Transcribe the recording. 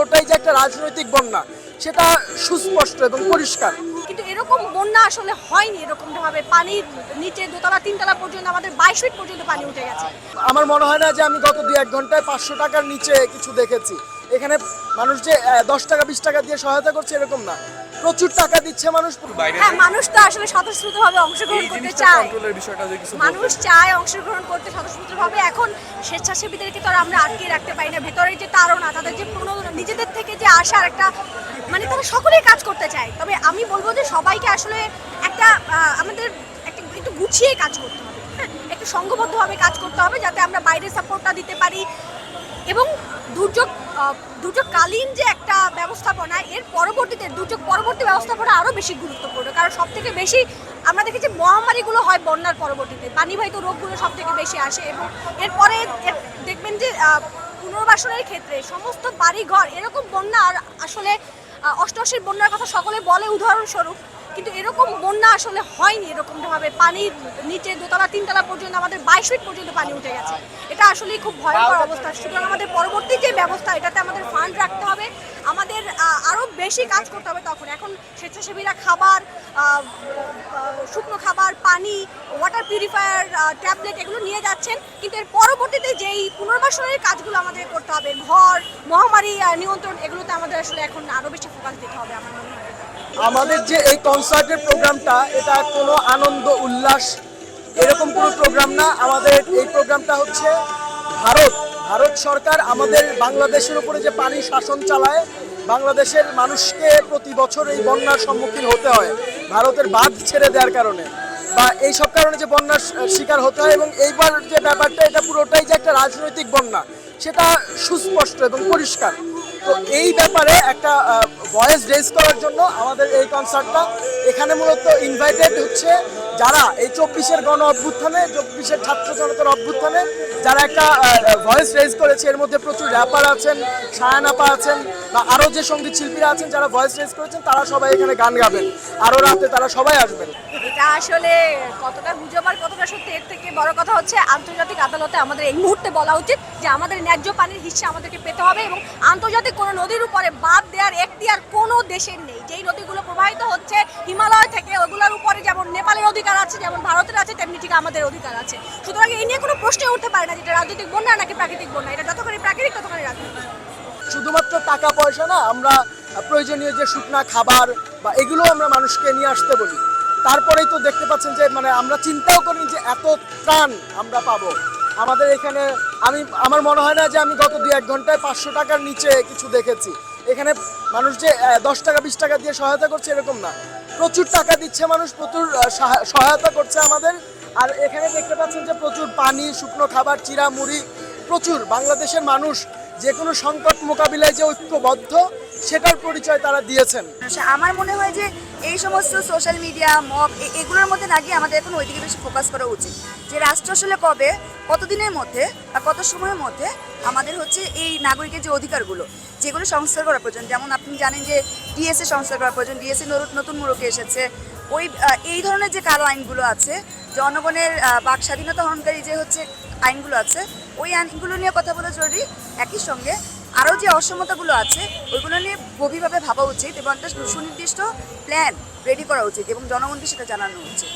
পুরোটাই যে একটা রাজনৈতিক বন্যা সেটা সুস্পষ্ট এবং পরিষ্কার। কিন্তু এরকম বন্যা আসলে হয়নি এরকম ভাবে পানির নিচে দোতলা তিনতলা পর্যন্ত আমাদের বাইশ ফিট পর্যন্ত পানি উঠে গেছে। আমার মনে হয় না যে আমি গত দুই এক ঘন্টায় পাঁচশো টাকার নিচে কিছু দেখেছি। এখানে মানুষ যে দশ টাকা বিশ টাকা দিয়ে সহায়তা করছে এরকম না। প্রচুর টাকা দিচ্ছে মানুষ। হ্যাঁ মানুষ তো আসলে স্বতঃস্ফূর্তভাবে অংশগ্রহণ করতে চায়। মানুষ চায় অংশগ্রহণ করতে স্বতঃস্ফূর্তভাবে। এখন স্বেচ্ছাসেবীদেরকে তো আমরা আটকে রাখতে পারি না। ভেতরে যে তারা তাদের যে প্রণোদনা নিজেদের থেকে যে আসার একটা মানে তারা সকলেই কাজ করতে চায়। তবে আমি বলব যে সবাইকে আসলে একটা আমাদের একটা, একটু গুছিয়ে কাজ করতে হবে হ্যাঁ? একটু সংঘবদ্ধভাবে কাজ করতে হবে যাতে আমরা বাইরের সাপোর্টটা দিতে পারি। এবং দুর্যোগ দুর্যোগকালীন যে একটা ব্যবস্থাপনা, এর পরবর্তীতে, দুর্যোগ পরবর্তী ব্যবস্থাপনা আরও বেশি গুরুত্বপূর্ণ। কারণ সব থেকে বেশি আমরা দেখেছি মহামারীগুলো হয় বন্যার পরবর্তীতে। পানিবাহিত রোগগুলো সব থেকে বেশি আসে এবং এরপরে দেখবেন যে পুনর্বাসনের ক্ষেত্রে সমস্ত বাড়িঘর, এরকম বন্যা আসলে অষ্টআশির বন্যার কথা সকলে বলে উদাহরণস্বরূপ, কিন্তু এরকম বন্যা আসলে হয়নি এরকম ভাবে পানির নিচে দোতলা, তিনতলা পর্যন্ত, আমাদের বাইশ ফিট পর্যন্ত পানি উঠে গেছে। এটা আসলেই খুব ভয়ঙ্কর অবস্থা। সুতরাং আমাদের পরবর্তী যে ব্যবস্থা, এটাতে আমাদের ফান্ড রাখতে হবে আমাদের আহ, আরও বেশি কাজ করতে হবে তখন। এখন স্বেচ্ছাসেবীরা খাবার শুকনো খাবার, পানি ওয়াটার পিউরিফায়ার ট্যাবলেট এগুলো নিয়ে যাচ্ছেন। কিন্তু এর পরবর্তীতে যেই পুনর্বাসনের কাজগুলো আমাদের করতে হবে, ঘর, মহামারী নিয়ন্ত্রণ, এগুলোতে আমাদের আসলে এখন আরও বেশি ফোকাস দিতে হবে আমার মনে হয়। আমাদের যে এই কনসার্টের প্রোগ্রামটা এটা কোনো আনন্দ, উল্লাস এরকম কোনো প্রোগ্রাম না। আমাদের এই প্রোগ্রামটা হচ্ছে ভারত। ভারত সরকার আমাদের বাংলাদেশের উপরে যে পানি শাসন চালায় বাংলাদেশের মানুষকে প্রতি বছর এই বন্যার সম্মুখীন হতে হয়, ভারতের বাঁধ ছেড়ে দেওয়ার কারণে। বা এই সব কারণে যে বন্যার শিকার হতে হয় এবং এইবার যে ব্যাপারটা, এটা পুরোটাই যে একটা রাজনৈতিক বন্যা, সেটা সুস্পষ্ট এবং পরিষ্কার। তো এই ব্যাপারে একটা ভয়েস রেজ করার জন্য আমাদের এই কনসার্টটা এখানে মূলত ইনভাইটেড হচ্ছে যারা এই চব্বিশের গণ অভ্যুত্থানে, চব্বিশের ছাত্র জনতার অভ্যুত্থানে, যারা একটা ভয়েস রেজ করেছে। এর মধ্যে প্রচুর র্যাপার আছেন সায়ানাপা আছেন বা আরও যে সংগীত শিল্পীরা আছেন, যারা ভয়েস রেজ করেছেন, তারা সবাই এখানে গান গাবেন। আরও রাতে তারা সবাই আসবেন। এটা আসলে কতটা গুজব আর কতটা সত্যি, এর থেকে বড় কথা হচ্ছে আন্তর্জাতিক আদালতে আমাদের এই মুহূর্তে বলা উচিত যে আমাদের ন্যায্য পানির হিস্সা আমাদেরকে পেতে হবে এবং আন্তর্জাতিক কোনো নদীর উপরে বাদ দেওয়ার এখতিয়ার কোনো দেশের নেই। যেই নদীগুলো প্রবাহিত হচ্ছে হিমালয় থেকে, ওগুলোর উপরে যেমন নেপালের অধিকার আছে, যেমন ভারতের আছে, তেমনি ঠিক আমাদের অধিকার আছে। সুতরাং এই নিয়ে কোনো প্রশ্নই উঠতে পারে না যেটা রাজনৈতিক বন্যা নাকি প্রাকৃতিক বন্যা। এটা যতখানি প্রাকৃতিক রাজনৈতিক শুধুমাত্র টাকা পয়সা না, আমরা প্রয়োজনীয় যে শুকনা খাবার বা এগুলো আমরা মানুষকে নিয়ে আসতে বলি। তারপরেই তো দেখতে পাচ্ছেন যে মানে আমরা চিন্তাও করি যে এত ত্রাণ আমরা পাবো। আমাদের এখানে, আমি, আমার মনে হয় না যে আমি গত দুই এক ঘন্টায় পাঁচশো টাকার নিচে কিছু দেখেছি। এখানে মানুষ যে দশ টাকা, বিশ টাকা দিয়ে সহায়তা করছে এরকম না। প্রচুর টাকা দিচ্ছে মানুষ, প্রচুর সহায়তা করছে আমাদের। আর এখানে দেখতে পাচ্ছেন যে প্রচুর পানি, শুকনো খাবার চিরা মুড়ি প্রচুর বাংলাদেশের মানুষ যে কোনো সংকট মোকাবিলায় যে ঐক্যবদ্ধ, সেটার পরিচয় তারা দিয়েছেন। আমার মনে হয় যে এই সমস্ত সোশ্যাল মিডিয়া মব এগুলোর মধ্যে না গিয়ে আমাদের এখন ওইদিকে বেশি ফোকাস করা উচিত। যে রাষ্ট্র আসলে কবে, কতদিনের মধ্যে বা কত সময়ের মধ্যে আমাদের হচ্ছে এই নাগরিকের যে অধিকারগুলো, যেগুলো সংস্কার করা প্রয়োজন। যেমন আপনি জানেন যে ডিএসএ সংস্কার করা প্রয়োজন। ডিএসএ নতুন মোড়কে এসেছে। ওই এই ধরনের যে কালো আইনগুলো আছে, জনগণের বাক স্বাধীনতা হরণকারী যে হচ্ছে আইনগুলো আছে, ওই আইনগুলো নিয়ে কথা বলা জরুরি। একই সঙ্গে আরও যে অসমতাগুলো আছে, ওইগুলো নিয়ে গভীরভাবে ভাবা উচিত এবং একটা সুনির্দিষ্ট প্ল্যান রেডি করা উচিত এবং জনগণকে সেটা জানানো উচিত।